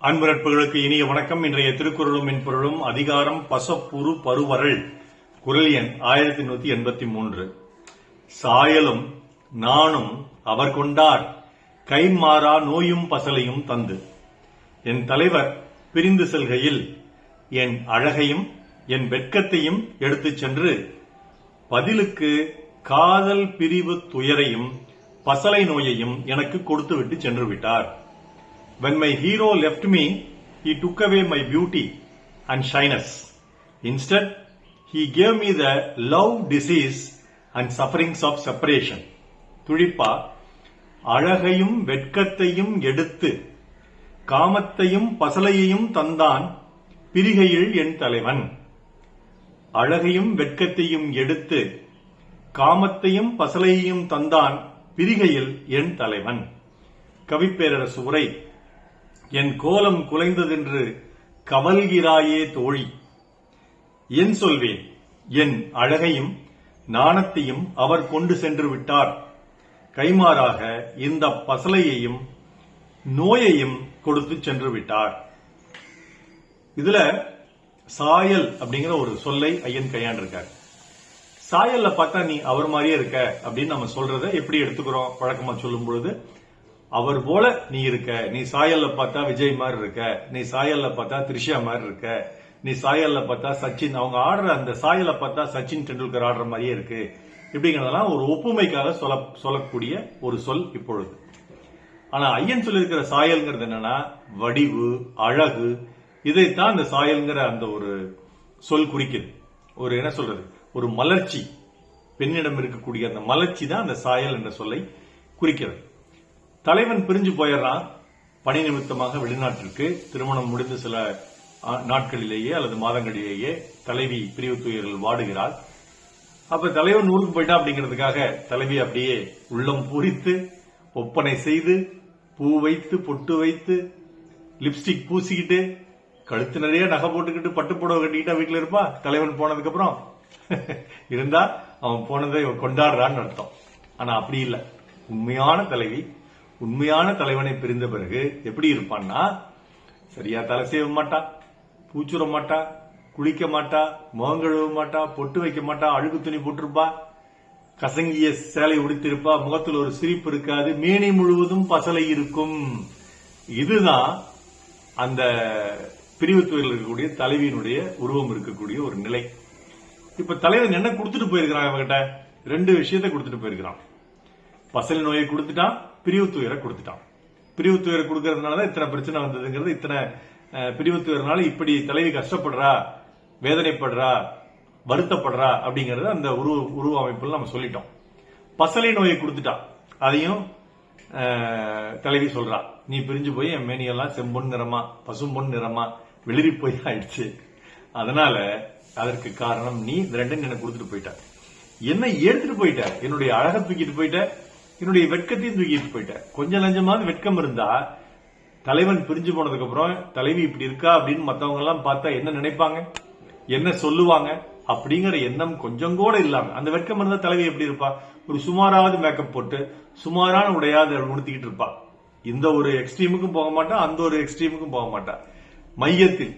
அன்பு நட்புகளுக்கு இனிய வணக்கம். இன்றைய திருக்குறளும் மென்பொருளும் அதிகாரம் பசப்புரு பருவரல் குரல் எண் ஆயிரத்தி நூத்தி எண்பத்தி மூன்று. சாயலும் நானும் அவர் கொண்டார் கைமாறா நோயும் பசலையும் தந்து. என் தலைவர் பிரிந்து செல்கையில் என் அழகையும் என் வெட்கத்தையும் எடுத்துச் சென்று பதிலுக்கு காதல் பிரிவு துயரையும் பசலை நோயையும் எனக்கு கொடுத்துவிட்டு சென்று விட்டார். When my hero left me, he took away my beauty and shyness. Instead, he gave me the love disease and sufferings of separation. துடிப்பா அழகையும் வெட்கத்தையும் எடுத்து காமத்தையும் பசலையையும் தந்தான் பிரிகையில் என் தலைவன் அழகையும் வெட்கத்தையும் எடுத்து காமத்தையும் பசலையையும் தந்தான் பிரிகையில் என் தலைவன் கவிப்பேரரசு உரை என் கோலம் குலைந்ததென்று கவல்கிறாயே தோழி. என் சொல்வேன் என் அழகையும் நாணத்தையும் அவர் கொண்டு சென்று விட்டார் கைமாறாக இந்த பசலையையும் நோயையும் கொடுத்து சென்று விட்டார் இதுல சாயல் அப்படிங்கிற ஒரு சொல்லை ஐயன் கையாண்டிருக்கார் சாயல்ல பார்த்தா நீ அவர் மாதிரியே இருக்க அப்படின்னு நம்ம சொல்றதை எப்படி எடுத்துக்கிறோம்? வழக்கமா சொல்லும் பொழுது அவர் போல நீ இருக்க. நீ சாயல்ல பார்த்தா விஜய் மாதிரி இருக்க. நீ சாயல்ல பார்த்தா த்ரிஷா மாதிரி இருக்க. நீ சாயல்ல பார்த்தா சச்சின். அவங்க ஆடுற அந்த சாயலை பார்த்தா சச்சின் டெண்டுல்கர் ஆடுற மாதிரியே இருக்கு. இப்படிங்கிறதெல்லாம் ஒரு ஒப்புமைக்காக சொல்ல சொல்லக்கூடிய ஒரு சொல் இப்பொழுது. ஆனா ஐயன் சொல்லியிருக்கிற சாயல்ங்கிறது என்னன்னா வடிவு அழகு. இதைத்தான் அந்த சாயல்ங்கிற அந்த ஒரு சொல் குறிக்குது. ஒரு என்ன சொல்றது? ஒரு மலர்ச்சி. பெண்ணிடம் இருக்கக்கூடிய அந்த மலர்ச்சி தான் அந்த சாயல் என்ற சொல்லை குறிக்கிறது. தலைவன் பிரிஞ்சு போயிடுறான். பணி நிமித்தமாக வெளிநாட்டிற்கு திருமணம் முடிந்த சில நாட்களிலேயே அல்லது மாதங்களிலேயே தலைவி பிரிவு துயரில் வாடுகிறாள். அப்ப தலைவன் ஊருக்கு போயிட்டா அப்படிங்கிறதுக்காக தலைவி அப்படியே உள்ளம் பூரித்து ஒப்பனை செய்து பூ வைத்து பொட்டு வைத்து லிப்ஸ்டிக் பூசிக்கிட்டு கழுத்து நிறைய நகை போட்டுக்கிட்டு பட்டு புடவை கட்டிக்கிட்டா வீட்டில் இருப்பா? தலைவன் போனதுக்கு அப்புறம் இருந்தா அவன் போனதை கொண்டாடுறான்னு அர்த்தம். ஆனா அப்படி இல்லை. உண்மையான தலைவி உண்மையான தலைவனை பிரிந்த பிறகு எப்படி இருப்பான்னா சரியா தலை செய்ய மாட்டா பூச்சுற மாட்டா குளிக்க மாட்டா முகம் கழுவ மாட்டா பொட்டு வைக்க மாட்டா அழுக்கு துணி போட்டிருப்பா கசங்கிய சேலை உடுத்திருப்பா முகத்தில் ஒரு சிரிப்பு இருக்காது மேனி முழுவதும் பசலை இருக்கும். இதுதான் அந்த பிரிவுத்துறையில் இருக்கக்கூடிய தலைவியினுடைய உருவம் இருக்கக்கூடிய ஒரு நிலை. இப்ப தலைவன் என்ன கொடுத்துட்டு போயிருக்கிறான் இவங்கிட்ட ரெண்டு விஷயத்தை கொடுத்துட்டு போயிருக்கிறான். பசல் நோயை கொடுத்துட்டான் பிரிவு துயரை கொடுத்துட்டான். பிரிவு துயரை கொடுக்கறதுனாலதான் இத்தனை பிரச்சனை வந்ததுங்கிறது இத்தனை பிரிவு துயர்னால இப்படி தலைவி கஷ்டப்படுறா வேதனைப்படுறா வருத்தப்படுறா அப்படிங்கறத அந்த உருவ உருவ அமைப்புல நம்ம சொல்லிட்டோம். பசலை நோயை கொடுத்துட்டான். அதையும் தலைவி சொல்றா. நீ பிரிஞ்சு போய் என் மேனியெல்லாம் செம்பொன் நிறமா பசும்பொன் நிறமா வெளிரி போய் ஆயிடுச்சு. அதனால அதற்கு காரணம் நீ இந்த ரெண்டும் எனக்கு கொடுத்துட்டு போயிட்ட. என்ன எடுத்துட்டு போயிட்ட. என்னுடைய அழகை தூக்கிட்டு போயிட்ட. என்னுடைய வெட்கத்தையும் தூக்கிட்டு போயிட்டேன் கொஞ்சம் லஞ்சமாவது வெட்கம் இருந்தா தலைவன் பிரிஞ்சு போனதுக்கு அப்புறம் தலைவி இப்படி இருக்கா? அப்படின்னு மத்தவங்க எல்லாம் பார்த்தா என்ன நினைப்பாங்க? என்ன சொல்லுவாங்க? அப்படிங்கிற எண்ணம் கொஞ்சம் கூட இல்லாம அந்த வெட்கம் இருந்தா தலைவி எப்படி இருப்பா? ஒரு சுமாராவது மேக்கப் போட்டு சுமாரான உடையாவது உடுத்திக்கிட்டு இருப்பா. இந்த ஒரு எக்ஸ்ட்ரீமுக்கும் போக மாட்டா அந்த ஒரு எக்ஸ்ட்ரீமுக்கும் போக மாட்டா. மையத்தில்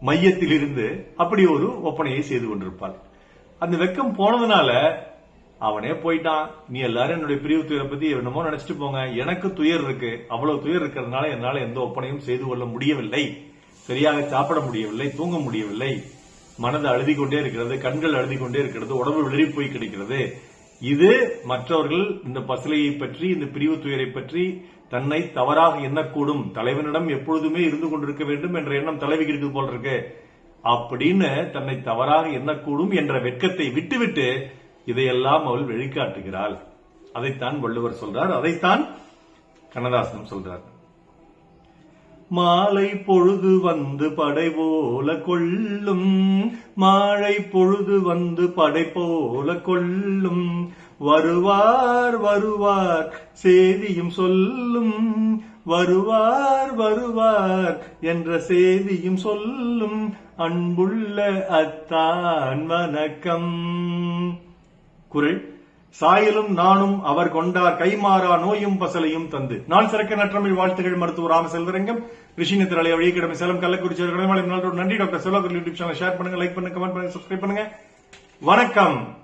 மையத்தில் இருந்து அப்படி ஒரு ஒப்பனையை செய்து கொண்டிருப்பாள். அந்த வெக்கம் போனதுனால அவனே போயிட்டான். நீ எல்லாரும் என்னுடைய பிரிவு துயரை பத்தி என்னமோ நினைச்சிட்டு போங்க. எனக்கு துயர் இருக்கு. அவ்வளவு துயர் இருக்கிறதுனால என்னால எந்த ஒப்பனையும் செய்து கொள்ள முடியவில்லை. சரியாக சாப்பிட முடியவில்லை தூங்க முடியவில்லை. மனது அழுதி கொண்டே இருக்கிறது கண்கள் அழுதி கொண்டே இருக்கிறது உடம்பு வெளிரி போய் கிடைக்கிறது. இது மற்றவர்கள் இந்த பசலையை பற்றி இந்த பிரிவு துயரை பற்றி தன்னை தவறாக எண்ணக்கூடும். தலைவனிடம் எப்பொழுதுமே இருந்து கொண்டிருக்க வேண்டும் என்ற எண்ணம் தலைவிக்கு இருக்குது போல இருக்கு. அப்படின்னு தன்னை தவறாக எண்ணக்கூடும் என்ற வெட்கத்தை விட்டுவிட்டு இதையெல்லாம் அவள் வெளிக்காட்டுகிறாள். அதைத்தான் வள்ளுவர் சொல்றார் அதைத்தான் கண்ணதாசனம் சொல்றார். மாலை பொழுது வந்து படை போல கொள்ளும் மாலை பொழுது வந்து படை போல கொள்ளும் வருவார் வருவார் செய்தியும் சொல்லும் வருவார் வருவார் என்ற செய்தியும் சொல்லும் அன்புள்ள அத்தான் வணக்கம். குரல் சாயலும் நானும் அவர் கொண்டார் கைமாறா நோயும் பசலையும் தந்து. நாள் சிறக்க நற்றமிழ் வாழ்த்துகள் மருத்துவர் ராம செல்வரங்கம் ரிஷினி திரளை வழிகிடமை சேலம் கள்ளக்குறிச்சி நன்றி. Doctor Selvaguru YouTube channel share பண்ணுங்க லைக் பண்ணுங்க கமெண்ட் பண்ணுங்க சப்ஸ்கிரைப் பண்ணுங்க. வணக்கம்.